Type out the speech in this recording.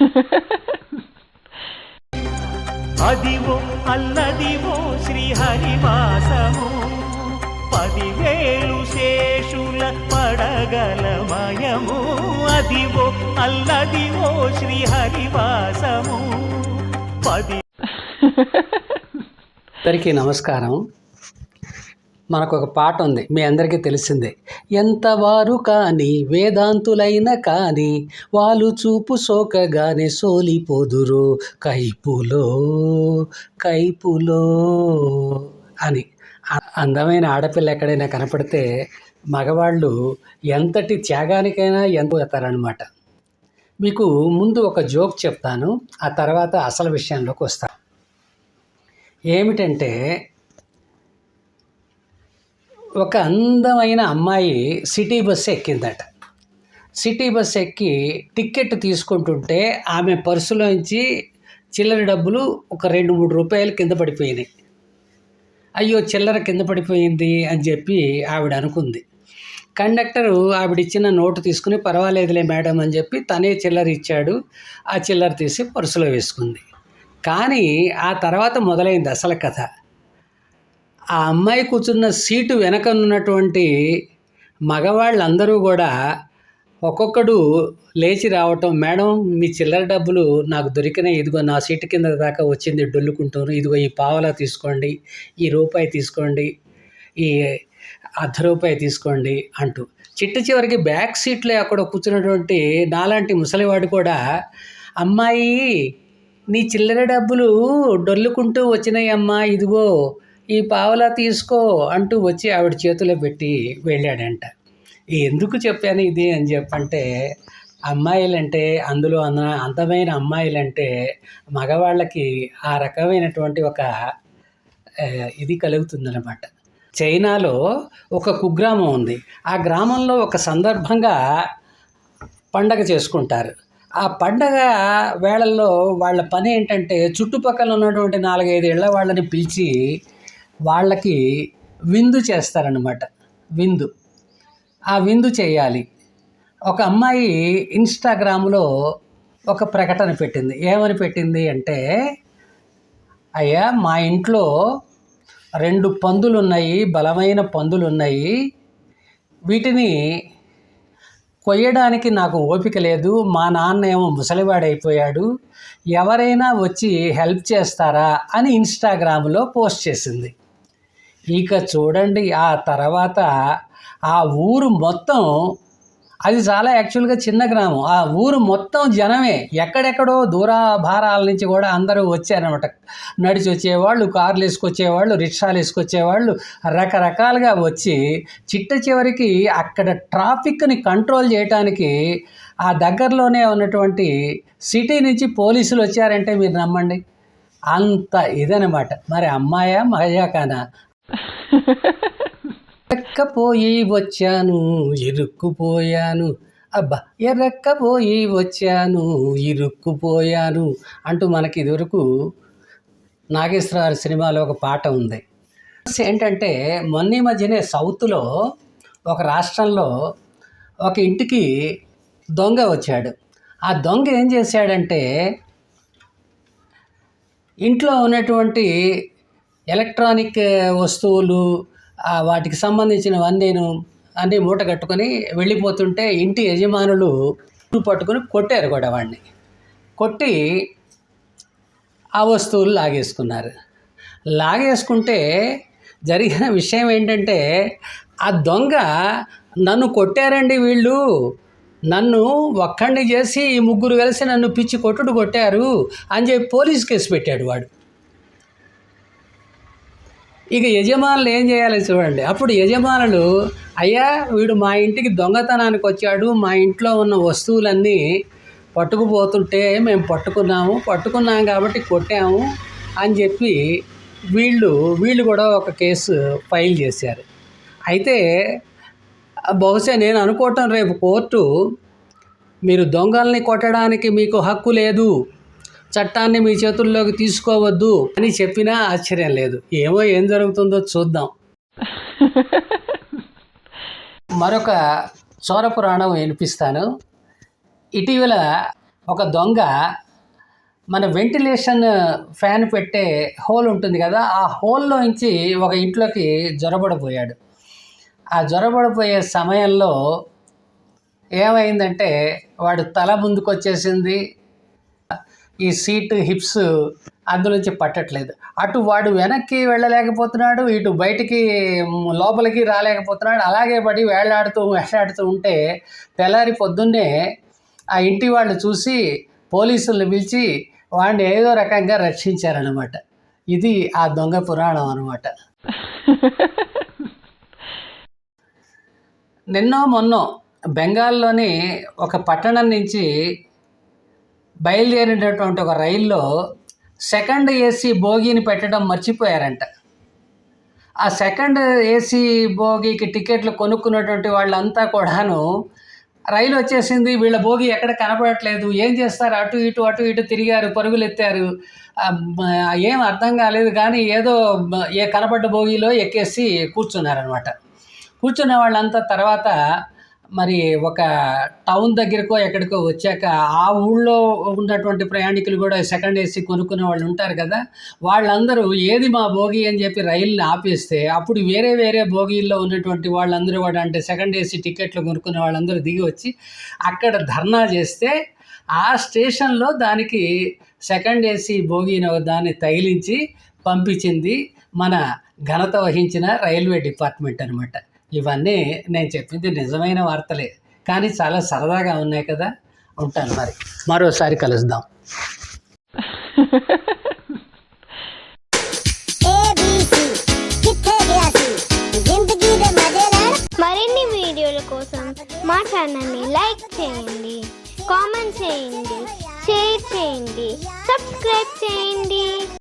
అదివో అల్లదివో శ్రీహరివాసము. పదివేలు శేషుల పడగలమయము అదివో అల్లదివో శ్రీహరివాసము. పది అందరికీ నమస్కారం. మనకు ఒక పాట ఉంది మీ అందరికీ తెలిసిందే. ఎంతవారు కానీ వేదాంతులైన కానీ వాళ్ళు చూపు సోకగానే సోలిపోదురు. కైపులో కైపులో అని. అందమైన ఆడపిల్ల ఎక్కడైనా కనపడితే మగవాళ్ళు ఎంతటి త్యాగానికైనా ఎంత పోతారనమాట మీకు ముందు ఒక జోక్ చెప్తాను ఆ తర్వాత అసలు విషయంలోకి వస్తాను ఏమిటంటే ఒక అందమైన అమ్మాయి సిటీ బస్సు ఎక్కిందట. సిటీ బస్సు ఎక్కి టికెట్ తీసుకుంటుంటే ఆమె పర్సులోంచి చిల్లర డబ్బులు ఒక రెండు మూడు రూపాయలు కింద పడిపోయినాయి. అయ్యో చిల్లర కింద పడిపోయింది అని చెప్పి ఆవిడ అనుకుంది. కండక్టరు ఆవిడిచ్చిన నోటు తీసుకుని పర్వాలేదులే మేడం అని చెప్పి తనే చిల్లర ఇచ్చాడు. ఆ చిల్లర తీసి పర్సులో వేసుకుంది. కానీ ఆ తర్వాత మొదలైంది అసలు కథ. ఆ అమ్మాయి కూర్చున్న సీటు వెనకనున్నటువంటి మగవాళ్ళందరూ కూడా ఒక్కొక్కడు లేచి రావటం మేడం మీ చిల్లర డబ్బులు నాకు దొరికినాయి. ఇదిగో నా సీటు కింద దాకా వచ్చింది. డొల్లుకుంటాను ఇదిగో ఈ పావలా తీసుకోండి. ఈ రూపాయి తీసుకోండి. ఈ అర్ధ రూపాయి తీసుకోండి అంటూ. చిట్ట చివరికి బ్యాక్ సీట్లో అక్కడ కూర్చున్నటువంటి నాలాంటి ముసలివాడు కూడా అమ్మాయి నీ చిల్లర డబ్బులు డొల్లుకుంటూ వచ్చినాయి అమ్మా ఇదిగో ఈ పావలా తీసుకో అంటూ వచ్చి ఆవిడ చేతిలో పెట్టి వెళ్ళాడంట. ఎందుకు చెప్పాను ఇది? అని చెప్పంటే అమ్మాయిలంటే అందులో అంద అందమైన అమ్మాయిలంటే మగవాళ్ళకి ఆ రకమైనటువంటి ఒక ఇది కలుగుతుందన్నమాట. చైనాలో ఒక కుగ్రామం ఉంది. ఆ గ్రామంలో ఒక సందర్భంగా పండగ చేసుకుంటారు. ఆ పండగ వేళల్లో వాళ్ళ పని ఏంటంటే చుట్టుపక్కల ఉన్నటువంటి నాలుగైదు ఇళ్ళ వాళ్ళని పిలిచి వాళ్ళకి విందు చేస్తారనమాట విందు. ఆ విందు చేయాలి. ఒక అమ్మాయి ఇన్స్టాగ్రామ్లో ఒక ప్రకటన పెట్టింది. ఏమని పెట్టింది అంటే అయ్యా మా ఇంట్లో రెండు పందులు ఉన్నాయి బలమైన పందులు ఉన్నాయి వీటిని కొయ్యడానికి నాకు ఓపిక లేదు. మా నాన్న ఏమో ముసలివాడైపోయాడు. ఎవరైనా వచ్చి హెల్ప్ చేస్తారా? అని ఇన్స్టాగ్రామ్లో పోస్ట్ చేసింది. ఇక చూడండి ఆ తర్వాత ఆ ఊరు మొత్తం అది చాలా యాక్చువల్గా చిన్న గ్రామం. ఆ ఊరు మొత్తం జనమే ఎక్కడెక్కడో దూర భారాల నుంచి కూడా అందరూ వచ్చారనమాట నడిచి వచ్చేవాళ్ళు కార్లు వేసుకొచ్చేవాళ్ళు రిక్షాలు వేసుకొచ్చేవాళ్ళు రకరకాలుగా వచ్చి చిట్ట చివరికి అక్కడ ట్రాఫిక్ని కంట్రోల్ చేయడానికి ఆ దగ్గరలోనే ఉన్నటువంటి సిటీ నుంచి పోలీసులు వచ్చారంటే మీరు నమ్మండి. అంత ఇదనమాట మరి అమ్మాయా మహజాకానా ఎరక్కపోయి వచ్చాను ఇరుక్కుపోయాను. అబ్బా ఎర్రెక్కపోయి వచ్చాను ఇరుక్కుపోయాను అంటూ మనకి ఇదివరకు నాగేశ్వరరావు సినిమాలో ఒక పాట ఉంది. ఏంటంటే మొన్న మధ్యనే సౌత్లో ఒక రాష్ట్రంలో ఒక ఇంటికి దొంగ వచ్చాడు. ఆ దొంగ ఏం చేశాడంటే ఇంట్లో ఉన్నటువంటి ఎలక్ట్రానిక్ వస్తువులు వాటికి వాటికి నేను అన్నీ మూట కట్టుకొని వెళ్ళిపోతుంటే ఇంటి యజమానులు పట్టుకొని కొట్టారు కూడా వాడిని కొట్టి ఆ వస్తువులు లాగేసుకున్నారు. లాగేసుకుంటే జరిగిన విషయం ఏంటంటే ఆ దొంగ నన్ను కొట్టారండి వీళ్ళు. నన్ను ఒక్కడిని చేసి ఈ ముగ్గురు కలిసి నన్ను పిచ్చి కొట్టుడు కొట్టారు అని చెప్పి పోలీస్ కేసు పెట్టాడు వాడు. ఇక యజమానులు ఏం చేయాలి చూడండి. అప్పుడు యజమానులు అయ్యా వీడు మా ఇంటికి దొంగతనానికి వచ్చాడు. మా ఇంట్లో ఉన్న వస్తువులన్నీ పట్టుకుపోతుంటే మేము పట్టుకున్నాము. పట్టుకున్నాం కాబట్టి కొట్టాము అని చెప్పి వీళ్ళు వీళ్ళు కూడా ఒక కేసు ఫైల్ చేశారు. అయితే బహుశా నేను అనుకోవటం రేపు కోర్టు మీరు దొంగల్ని కొట్టడానికి మీకు హక్కు లేదు. చట్టాన్ని మీ చేతుల్లోకి తీసుకోవద్దు అని చెప్పినా ఆశ్చర్యం లేదు. ఏమో ఏం జరుగుతుందో చూద్దాం. మరొక చోర పురాణం వినిపిస్తాను. ఇటీవల ఒక దొంగ మన వెంటిలేషన్ ఫ్యాన్ పెట్టే హోల్ ఉంటుంది కదా ఆ హోల్లో నుంచి ఒక ఇంట్లోకి జ్వరబడిపోయాడు ఆ జ్వరబడిపోయే సమయంలో ఏమైందంటే వాడు తల ముందుకొచ్చేసింది ఈ సీట్ హిప్స్ అందులోంచి పట్టట్లేదు. అటు వాడు వెనక్కి వెళ్ళలేకపోతున్నాడు ఇటు బయటికి లోపలికి రాలేకపోతున్నాడు. అలాగే పడి వేళ్ళాడుతూ వేళ్ళాడుతూ ఉంటే తెల్లారి పొద్దున్నే ఆ ఇంటి వాళ్ళు చూసి పోలీసులను పిలిచి వాడిని ఏదో రకంగా రక్షించారనమాట ఇది ఆ దొంగ పురాణం అనమాట నిన్నో మొన్నో బెంగాల్లోని ఒక పట్టణం నుంచి బయలుదేరినటువంటి ఒక రైల్లో సెకండ్ ఏసీ బోగీని పెట్టడం మర్చిపోయారంట. ఆ సెకండ్ ఏసీ బోగీకి టికెట్లు కొనుక్కున్నటువంటి వాళ్ళంతా కూడాను రైలు వచ్చేసింది వీళ్ళ భోగి ఎక్కడ కనపడట్లేదు ఏం చేస్తారు? అటు ఇటు అటు ఇటు తిరిగారు పరుగులు ఎత్తారు ఏం అర్థం కాలేదు కానీ ఏదో ఏ కనపడ్డ భోగిలో ఎక్కేసి కూర్చున్నారనమాట కూర్చున్న వాళ్ళంతా తర్వాత మరి ఒక టౌన్ దగ్గరకో ఎక్కడికో వచ్చాక ఆ ఊళ్ళో ఉన్నటువంటి ప్రయాణికులు కూడా సెకండ్ ఏసీ కొనుక్కునే వాళ్ళు ఉంటారు కదా వాళ్ళందరూ ఏది మా భోగి అని చెప్పి రైలుని ఆపేస్తే అప్పుడు వేరే వేరే భోగిల్లో ఉన్నటువంటి వాళ్ళందరూ కూడా అంటే సెకండ్ ఏసీ టికెట్లు కొనుక్కునే వాళ్ళందరూ దిగి వచ్చి అక్కడ ధర్నా చేస్తే ఆ స్టేషన్లో దానికి సెకండ్ ఏసీ భోగిని దాన్ని తగిలించి పంపించింది మన ఘనత వహించిన రైల్వే డిపార్ట్మెంట్ అనమాట ఇవన్నీ నేను చెప్పింది నిజమైన వార్తలే. కానీ చాలా సరదాగా ఉన్నాయి కదా? ఉంటాను మరి. మరోసారి కలుద్దాం. మరిన్ని వీడియోల కోసం మా ఛానల్ని లైక్ చేయండి కామెంట్ చేయండి షేర్ చేయండి సబ్స్క్రైబ్ చేయండి.